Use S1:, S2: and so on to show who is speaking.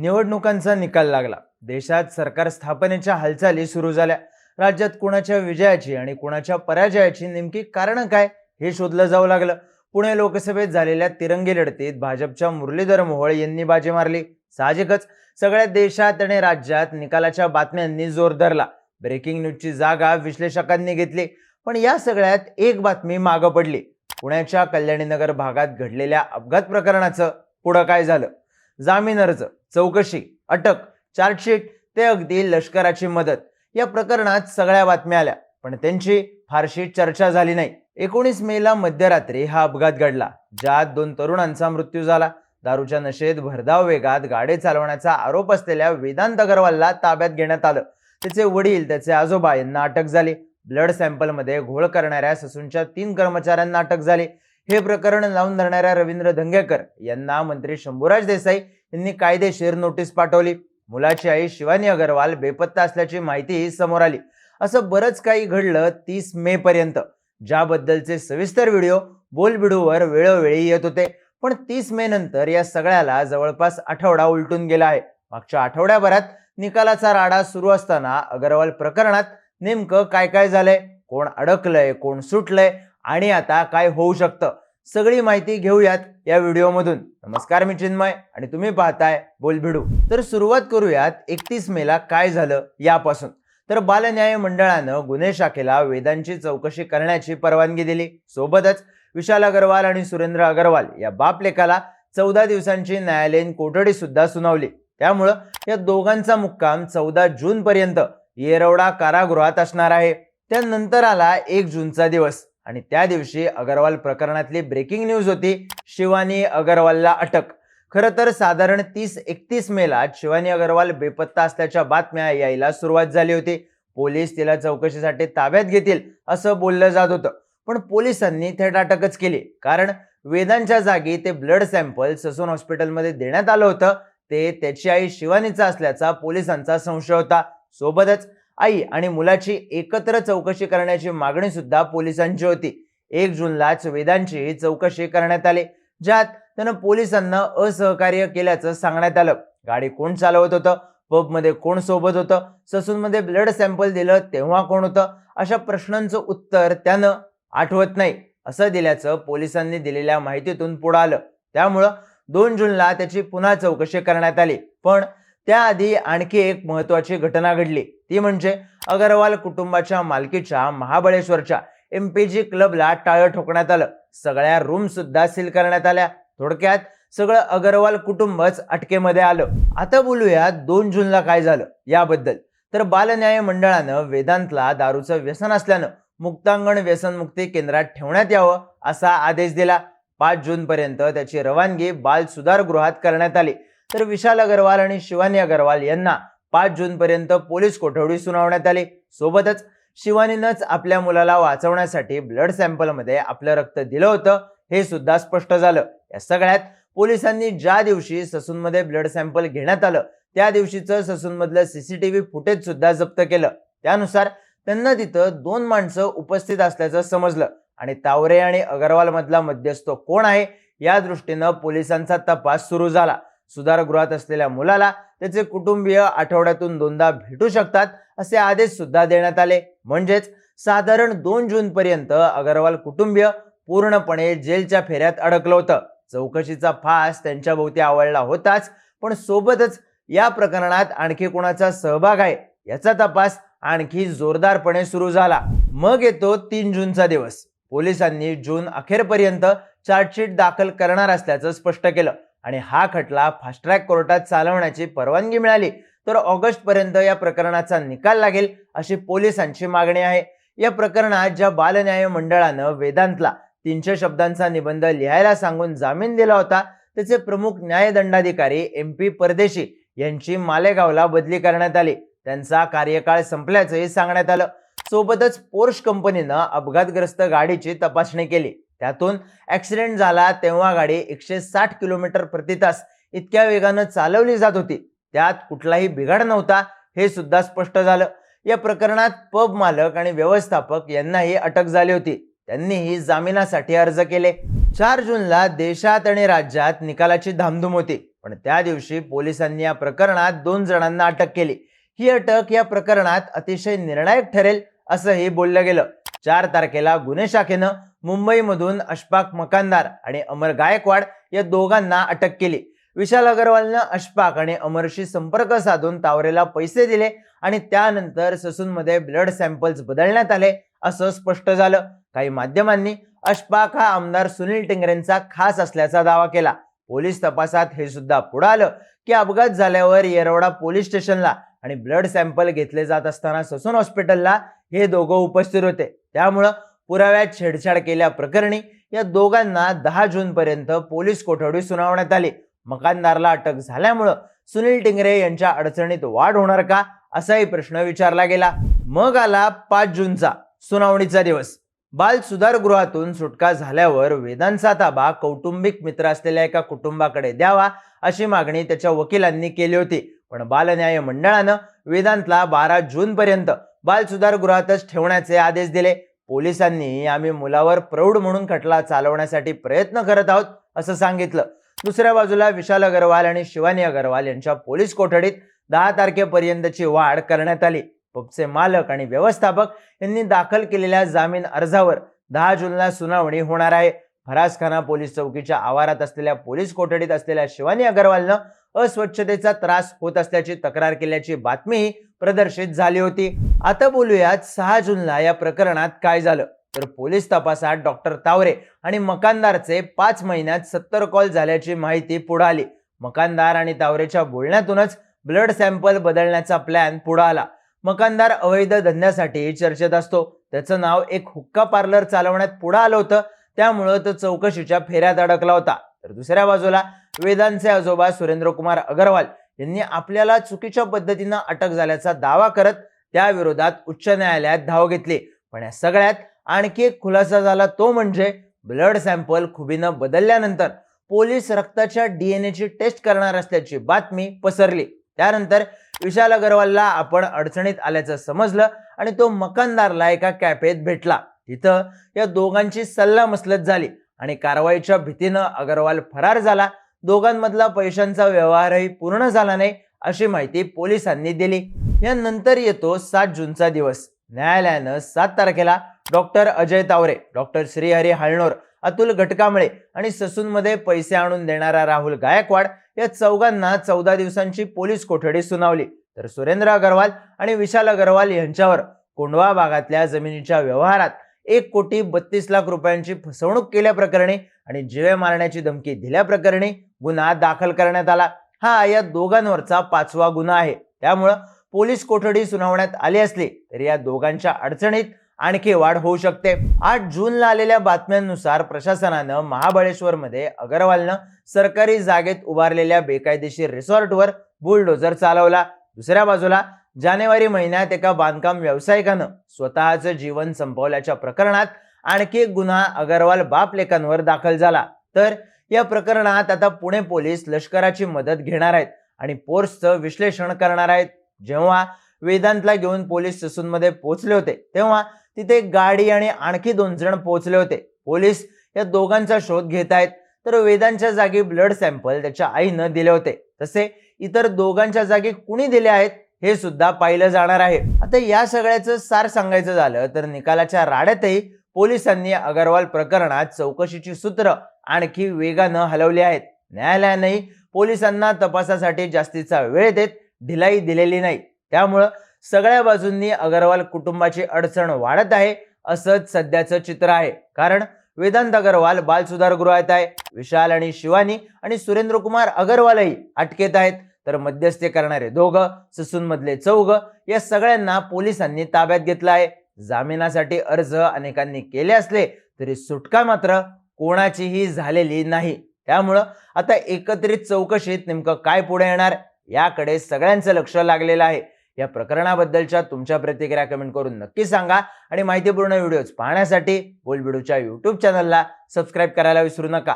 S1: निवडणुकांचा निकाल लागला. देशात सरकार स्थापनेच्या हालचाली सुरू झाल्या. राज्यात कुणाच्या विजयाची आणि कुणाच्या पराजयाची नेमकी कारणं काय हे शोधलं जाऊ लागलं. पुणे लोकसभेत झालेल्या तिरंगी लढतीत भाजपच्या मुरलीधर मोहोळ यांनी बाजी मारली. साहजिकच सगळ्या देशात आणि राज्यात निकालाच्या बातम्यांनी जोर धरला. ब्रेकिंग न्यूजची जागा विश्लेषकांनी घेतली. पण या सगळ्यात एक बातमी मागं पडली. पुण्याच्या कल्याणीनगर भागात घडलेल्या अपघात प्रकरणाचं पुढं काय झालं? जामीन अर्ज चौकशी अटक चार्जशीट ते अगदी लष्कराची मदत. या प्रकरणात सगळ्या बातम्या आल्या पण त्यांची फारशी चर्चा झाली नाही. एकोणीस मेला मध्यरात्री हा अपघात घडला. ज्यात दोन तरुणांचा मृत्यू झाला. दारूच्या नशेत भरधाव वेगात गाडी चालवण्याचा आरोप असलेल्या वेदांत अगरवालला ताब्यात घेण्यात आलं. त्याचे वडील त्याचे आजोबा यांना अटक झाली. ब्लड सॅम्पलमध्ये घोळ करणाऱ्या ससूनच्या तीन कर्मचाऱ्यांना अटक झाली. हे प्रकरण लावून धरणाऱ्या रवींद्र धंगेकर यांना मंत्री शंभूराज देसाई यांनी कायदेशीर नोटीस पाठवली. मुलाची आई शिवानी अगरवाल बेपत्ता असल्याची माहितीही समोर आली. असं बरंच काही घडलं तीस मे पर्यंत. ज्याबद्दलचे सविस्तर व्हिडिओ बोलबिडूवर वेळोवेळी येत होते. पण तीस मे नंतर या सगळ्याला जवळपास आठवडा उलटून गेला आहे. मागच्या आठवड्याभरात निकालाचा राडा सुरू असताना अगरवाल प्रकरणात नेमकं काय काय झालंय? कोण अडकलंय? कोण सुटलंय? आणि आता काय होऊ शकतं? सगळी माहिती घेऊयात या व्हिडिओमधून. नमस्कार मी चिन्मय आणि तुम्ही पाहताय बोलभिडू. तर सुरुवात करूयात एकतीस मेला काय झालं यापासून. तर बालन्याय मंडळानं गुन्हे शाखेला वेदांची चौकशी करण्याची परवानगी दिली. सोबतच विशाल अग्रवाल आणि सुरेंद्र अगरवाल या बाप लेखाला चौदा दिवसांची न्यायालयीन कोठडी सुद्धा सुनावली. त्यामुळं या दोघांचा मुक्काम चौदा जून पर्यंत येरवडा कारागृहात असणार आहे. त्यानंतर आला एक जूनचा दिवस. आणि त्या दिवशी अगरवाल प्रकरणातली ब्रेकिंग न्यूज होती शिवानी अगरवालला अटक. खरं तर साधारण तीस एकतीस मेला शिवानी अगरवाल बेपत्ता असल्याच्या बातम्या यायला सुरुवात झाली होती. पोलीस तिला चौकशीसाठी ताब्यात घेतील असं बोललं जात होतं. पण पोलिसांनी थेट अटकच केली. कारण वेदांच्या जागी ते ब्लड सॅम्पल ससून हॉस्पिटलमध्ये देण्यात आलं होतं. ते त्याची आई शिवानीचा असल्याचा पोलिसांचा संशय होता. सोबतच आई आणि मुलाची एकत्र चौकशी करण्याची मागणी सुद्धा पोलिसांची होती. एक जूनलाच वेदांची चौकशी करण्यात आली ज्यात त्यानं पोलिसांना असहकार्य केल्याचं सांगण्यात आलं. गाडी कोण चालवत होतं? पबमध्ये कोण सोबत होतं? ससूनमध्ये ब्लड सॅम्पल दिलं तेव्हा कोण होतं? अशा प्रश्नांचं उत्तर त्यानं आठवत नाही असं दिल्याचं पोलिसांनी दिलेल्या माहितीतून पुढं आलं. त्यामुळं दोन जूनला त्याची पुन्हा चौकशी करण्यात आली. पण त्याआधी आणखी एक महत्वाची घटना घडली. ती म्हणजे अगरवाल कुटुंबाच्या मालकीच्या महाबळेश्वरच्या एम पी जी क्लबला टाळं ठोकण्यात आलं. सगळ्या रूम सुद्धा सील करण्यात आल्या. थोडक्यात सगळं अगरवाल कुटुंबच अटकेमध्ये आलं. आता बोलूया दोन जूनला काय झालं याबद्दल. तर बालन्याय मंडळानं वेदांतला दारूचं व्यसन असल्यानं मुक्तांगण व्यसनमुक्ती केंद्रात ठेवण्यात यावं असा आदेश दिला. पाच जून पर्यंत त्याची रवानगी बाल सुधारगृहात करण्यात आली. तर विशाल अगरवाल आणि शिवानी अगरवाल यांना पाच जूनपर्यंत पोलीस कोठडी सुनावण्यात आली. सोबतच शिवानीनंच आपल्या मुलाला वाचवण्यासाठी ब्लड सॅम्पलमध्ये आपलं रक्त दिलं होतं हे सुद्धा स्पष्ट झालं. या सगळ्यात पोलिसांनी ज्या दिवशी ससूनमध्ये ब्लड सॅम्पल घेण्यात आलं त्या दिवशीचं ससूनमधलं सीसीटीव्ही फुटेज सुद्धा जप्त केलं. त्यानुसार त्यांना तिथं दोन माणसं उपस्थित असल्याचं समजलं. आणि तावरे आणि अगरवाल मधला मध्यस्थ कोण आहे या दृष्टीनं पोलिसांचा तपास सुरू झाला. सुधारगृहात असलेल्या मुलाला त्याचे कुटुंबीय आठवड्यातून दोनदा भेटू शकतात असे आदेश सुद्धा देण्यात आले. म्हणजेच साधारण दोन जून पर्यंत अगरवाल कुटुंबीय पूर्णपणे जेलच्या फेऱ्यात अडकलं होतं. चौकशीचा फास त्यांच्या भोवती आवळला होताच पण सोबतच या प्रकरणात आणखी कोणाचा सहभाग आहे याचा तपास आणखी जोरदारपणे सुरू झाला. मग येतो तीन जूनचा दिवस. पोलिसांनी जून अखेरपर्यंत चार्जशीट दाखल करणार असल्याचं स्पष्ट केलं. आणि हा खटला फास्ट ट्रॅक कोर्टात चालवण्याची परवानगी मिळाली तर ऑगस्ट पर्यंत या प्रकरणाचा निकाल लागेल अशी पोलिसांची मागणी आहे. या प्रकरणात ज्या बालन्याय मंडळानं वेदांतला तीनशे शब्दांचा निबंध लिहायला सांगून जामीन दिला होता त्याचे प्रमुख न्यायदंडाधिकारी एम पी परदेशी यांची मालेगावला बदली करण्यात आली. त्यांचा कार्यकाळ संपल्याचंही सांगण्यात आलं. सोबतच पोर्श कंपनीनं अपघातग्रस्त गाडीची तपासणी केली. त्यातून ऍक्सिडेंट झाला तेव्हा गाडी एकशे साठ किलोमीटर प्रति तास इतक्या वेगानं चालवली जात होती. त्यात कुठलाही बिघाड नव्हता हे सुद्धा स्पष्ट झालं. या प्रकरणात पब मालक आणि व्यवस्थापक यांनाही अटक झाली होती. त्यांनीही जामिनासाठी अर्ज केले. चार जूनला देशात आणि राज्यात निकालाची धामधूम होती पण त्या दिवशी पोलिसांनी या प्रकरणात दोन जणांना अटक केली. ही अटक या प्रकरणात अतिशय निर्णायक ठरेल असंही बोललं गेलं. चार तारखेला गुन्हे शाखेनं मुंबईमधून अशफाक मकानदार आणि अमर गायकवाड या दोघांना अटक केली. विशाल अगरवालनं अशफाक आणि अमरशी संपर्क साधून तावरेला पैसे दिले आणि त्यानंतर ससूनमध्ये ब्लड सॅम्पल्स बदलण्यात आले असं स्पष्ट झालं. काही माध्यमांनी अशफाक हा आमदार सुनील टिंगरेंचा खास असल्याचा दावा केला. पोलीस तपासात हे सुद्धा पुढे आलं की अपघात झाल्यावर येरवडा पोलीस स्टेशनला आणि ब्लड सॅम्पल घेतले जात असताना ससून हॉस्पिटलला हे दोघं उपस्थित होते. त्यामुळं पुराव्यात छेडछाड केल्या प्रकरणी या दोघांना दहा जून पर्यंत पोलीस कोठडी सुनावण्यात आली. मकानदारला अटक झाल्यामुळं सुनील टिंगरे यांच्या अडचणीत वाढ होणार का असाही प्रश्न विचारला गेला. मग आला पाच जूनचा सुनावणीचा दिवस. बाल सुधारगृहातून सुटका झाल्यावर वेदांचा ताबा कौटुंबिक मित्र असलेल्या एका कुटुंबाकडे द्यावा अशी मागणी त्याच्या वकिलांनी केली होती. पण बालन्याय मंडळानं वेदांतला बारा जून पर्यंत बाल सुधारगृहातच ठेवण्याचे आदेश दिले. पोलिसांनी आम्ही मुलावर प्रौढ म्हणून खटला चालवण्यासाठी प्रयत्न करत आहोत असं सांगितलं. दुसऱ्या बाजूला विशाल अगरवाल आणि शिवानी अगरवाल यांच्या पोलीस कोठडीत दहा तारखेपर्यंतची वाढ करण्यात आली. पबचे मालक आणि व्यवस्थापक यांनी दाखल केलेल्या जामीन अर्जावर दहा जूनला सुनावणी होणार आहे. फरासखाना पोलीस चौकीच्या आवारात असलेल्या पोलीस कोठडीत असलेल्या शिवानी अगरवालनं अस्वच्छतेचा त्रास होत असल्याची तक्रार केल्याची बातमीही प्रदर्शित झाली होती. आता बोलूयात सहा जूनला या प्रकरणात काय झालं? तर पोलीस तपासात डॉक्टर तावरे आणि मकानदारचे पाच महिन्यात सत्तर कॉल झाल्याची माहिती पुढे आली. मकानदार आणि तावरेच्या बोलण्यातूनच ब्लड सॅम्पल बदलण्याचा प्लॅन पुढे आला. मकानदार अवैध धंद्यासाठी चर्चेत असतो. त्याचं नाव एक हुक्का पार्लर चालवण्यात पुढे आलं होतं. त्यामुळं तो चौकशीच्या फेऱ्यात अडकला होता. तर दुसऱ्या बाजूला वेदांचे आजोबा सुरेंद्रकुमार अगरवाल यांनी आपल्याला चुकीच्या पद्धतीनं अटक झाल्याचा दावा करत त्याविरोधात उच्च न्यायालयात धाव घेतली. पण या सगळ्यात आणखी एक खुलासा झाला तो म्हणजे ब्लड सॅम्पल खुबीनं बदलल्यानंतर पोलीस रक्ताच्या डीएनएची टेस्ट करणार असल्याची बातमी पसरली. त्यानंतर विशाल अगरवालला आपण अडचणीत आल्याचं समजलं आणि तो मकानदारला एका कॅफेत भेटला. तिथं या दोघांची सल्लामसलत झाली. आणि कारवाईच्या भीतीनं अगरवाल फरार झाला. दोघांमधला पैशांचा व्यवहारही पूर्ण झाला नाही अशी माहिती पोलिसांनी दिली. यानंतर येतो सात जूनचा दिवस. न्यायालयानं सात तारखेला डॉक्टर अजय तावरे डॉक्टर श्रीहरी हाळनोर अतुल घटकांबळे आणि ससूनमध्ये पैसे आणून देणारा राहुल गायकवाड या चौघांना चौदा दिवसांची पोलीस कोठडी सुनावली. तर सुरेंद्र अगरवाल आणि विशाल अगरवाल यांच्यावर कोंडवा भागातल्या जमिनीच्या व्यवहारात एक कोटी बत्तीस लाख रुपयांची फसवणूक केल्याप्रकरणी आणि जिवे मारण्याची धमकी दिल्याप्रकरणी गुन्हा दाखल करण्यात आला. हा या दोघांवरचा पाचवा गुन्हा आहे. त्यामुळं पोलीस कोठडी सुनावण्यात आली असली तरी या दोघांच्या अडचणीत आणखी वाढ होऊ शकते. आठ जूनला आलेल्या बातम्यांनुसार प्रशासनानं महाबळेश्वरमध्ये अगरवालनं सरकारी जागेत उभारलेल्या बेकायदेशीर रिसॉर्टवर बुलडोजर चालवला. दुसऱ्या बाजूला जानेवारी महिन्यात एका बांधकाम व्यावसायिकानं स्वतःचं जीवन संपवल्याच्या प्रकरणात आणखी एक गुन्हा अगरवाल बापलेखांवर दाखल झाला. तर या प्रकरणात आता पुणे पोलीस लष्कराची मदत घेणार आहेत आणि पोर्सचं विश्लेषण करणार आहेत. जेव्हा वेदांतला घेऊन पोलीस ससूनमध्ये पोहोचले होते तेव्हा तिथे गाडी आणि आणखी दोन जण पोहोचले होते. पोलीस या दोघांचा शोध घेत आहेत. तर वेदांच्या जागी ब्लड सॅम्पल त्याच्या आईनं दिले होते. तसे इतर दोघांच्या जागी कुणी दिले आहेत हे सुद्धा पाहिलं जाणार आहे. आता या सगळ्याचं सार सांगायचं झालं तर निकालाच्या राड्यातही पोलिसांनी अगरवाल प्रकरणात चौकशीची सूत्र आणखी वेगानं हलवली आहेत. न्यायालयानंही पोलिसांना तपासासाठी जास्तीचा वेळ देत ढिलाई दिलेली नाही. त्यामुळं सगळ्या बाजूंनी अगरवाल कुटुंबाची अडचण वाढत आहे असंच सध्याचं चित्र आहे. कारण वेदांत अगरवाल बालसुधारगृहात आहे विशाल आणि शिवानी आणि सुरेंद्रकुमार अगरवालही अटकेत आहेत. तर मध्यस्थी करणारे दोघं ससूनमधले चौघ या सगळ्यांना पोलिसांनी ताब्यात घेतलं आहे जामिनासाठी अर्ज अनेकांनी केले असले तरी सुटका मात्र कोणाचीही झालेली नाही. त्यामुळं आता एकत्रित चौकशीत नेमकं काय पुढे येणार याकडे सगळ्यांचं लक्ष लागलेलं आहे. या प्रकरणाबद्दलच्या तुमच्या प्रतिक्रिया कमेंट करून नक्की सांगा. आणि माहितीपूर्ण व्हिडिओज पाहण्यासाठी बोलबिडूच्या यूट्यूब चॅनलला सबस्क्राईब करायला विसरू नका.